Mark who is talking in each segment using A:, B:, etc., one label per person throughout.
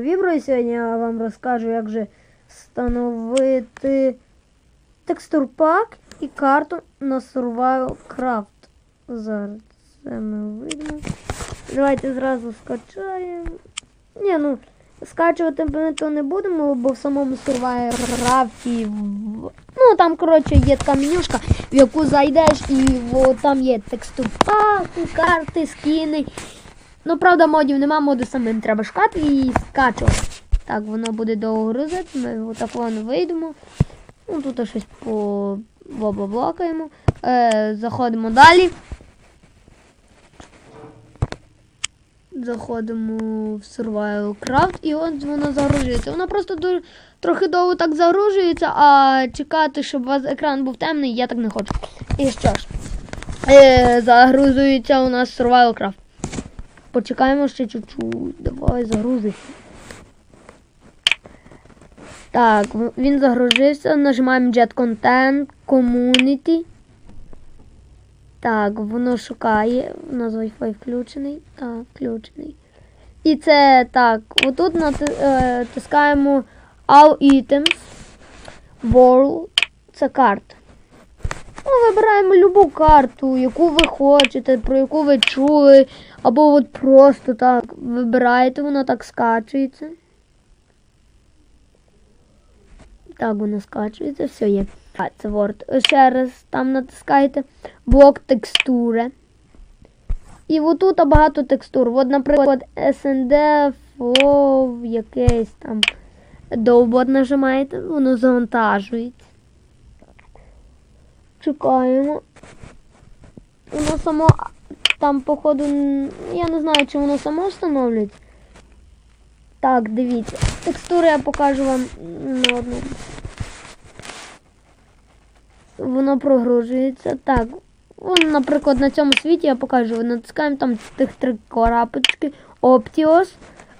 A: Вібро, і сьогодні я вам розкажу, як же встановити текстурпак і карту на Survival Craft. Зараз це ми вийдемо. Давайте зразу скачаємо. Ні, ну, скачувати ми то не будемо, бо в самому Survival Craft, ну там, коротше, є така менюшка, в яку зайдеш, і во, там є текстурпаки, карти, скіни. Ну, правда, модів нема, моди самим треба шукати і скачувати. Так, воно буде довго грузити, ми отак воно вийдемо. Ну, тут щось по блокаємо. Е, заходимо далі. Заходимо в Survival Craft і от воно загружується. Воно просто дуже, трохи довго так загружується, а чекати, щоб у вас екран був темний, я так не хочу. І що ж, е, загрузується у нас Survival Craft. Почекаємо ще чуть-чуть. Давай загрузи. Так, він загрузився. Нажимаємо Jet Content, Community. Так, воно шукає. У нас Wi-Fi включений. Так, включений. І це так. Отут натискаємо All Items. World. Це карта. Ну, вибираємо любу карту, яку ви хочете, про яку ви чули, або от просто так вибираєте, вона так скачується. Так, вона скачується, все є. А, це Word. Ще раз там натискаєте блок текстури. І отут багато текстур. От, наприклад, SND, Flow, якийсь там довбот нажимаєте, воно завантажується. Чекаємо. Воно само там, походу, я не знаю, чи воно само встановлюється. Так, дивіться. Текстури я покажу вам на одному. Воно прогружується. Так. Вон, наприклад, на цьому світі я покажу. Натискаємо там тих три крапочки. Optios.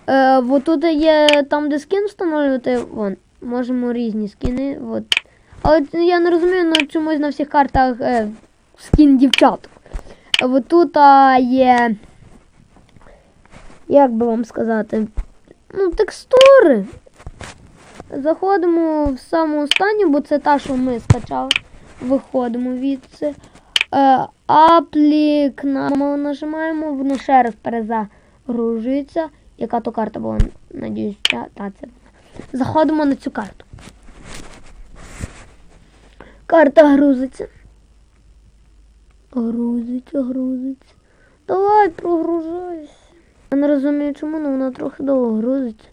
A: Е, тут є там, де скін встановлювати. Вон. Можемо різні скіни. От. Але я не розумію, ну чомусь на всіх картах е, скін дівчаток. От тут а, є. Як би вам сказати? Ну, текстури. Заходимо в саму останню, бо це та, що ми скачали. Виходимо від це. Е, Аплік на нажимаємо, воно ще раз перезагружується. Яка то карта була? Надіюсь, та, та це. Заходимо на цю карту. Карта грузиться. Грузиться, грузиться. Давай, прогружайся. Я не розумію, чому, але вона трохи довго грузиться.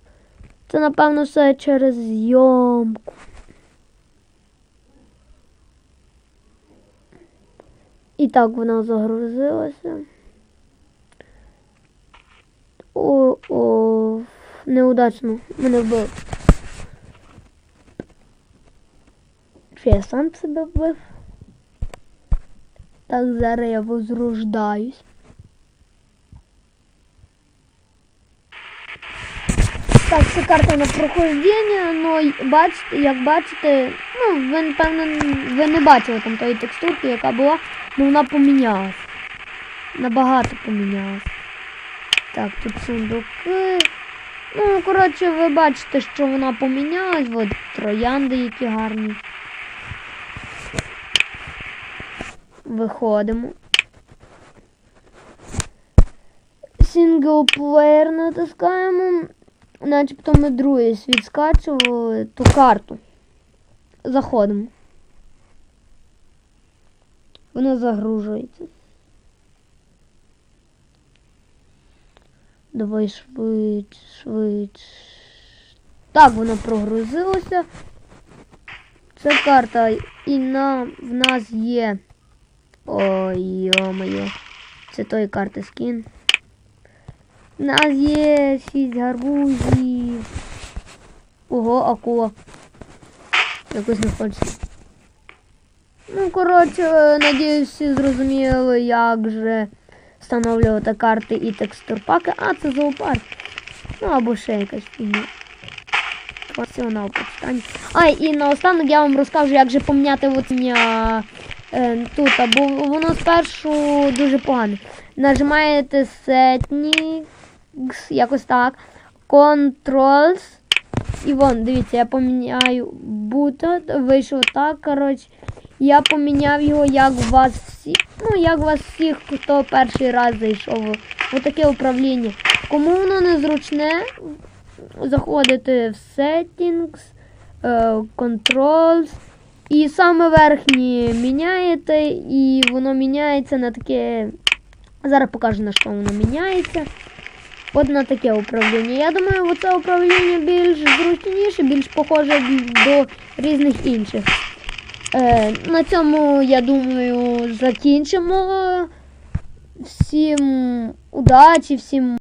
A: Це, напевно, все через зйомку. І так вона загрузилася. О, о, неудачно. Мене вбили. Чи я сам себе вбив? Так, зараз я возрождаюсь. Так, це карта на прохождення, ну бачите, як бачите, ну, ви напевно ви не бачили там тої текстурки, яка була, ну вона помінялась. Набагато помінялась. Так, тут сундуки. Ну, коротше, ви бачите, що вона помінялась, от троянди які гарні. Виходимо. Сінглплеєр натискаємо. Начебто ми другий світ скачували ту карту. Заходимо. Воно загружується. Давай швидше, швидше. Так, воно прогрузилося. Це карта і на, в нас є. Ой, йо-моє. Це той карти скін. У нас є шість гарбузів. Ого, акула. Якось не хочеться. Ну, коротше, надіюсь, всі зрозуміли, як же встановлювати карти і текстурпаки. А, це зоопарк. Ну, або ще якась фігня. Функціонал почитання. А, і наостанок я вам розкажу, як же поміняти от е, тут, бо воно спершу дуже погано. Нажимаєте setting, якось так. Controls. І вон, дивіться, я поміняю бута, вийшло так, коротше. Я поміняв його, як у вас всі, ну, як у вас всіх, хто перший раз зайшов в таке управління. Кому воно незручне, заходите в Settings, е, Controls, і саме верхнє міняєте, і воно міняється на таке. Зараз покажу на що воно міняється. От на таке управління. Я думаю, це управління більш зручніше, більш похоже до різних інших. Е, на цьому, я думаю, закінчимо. Всім удачі, всім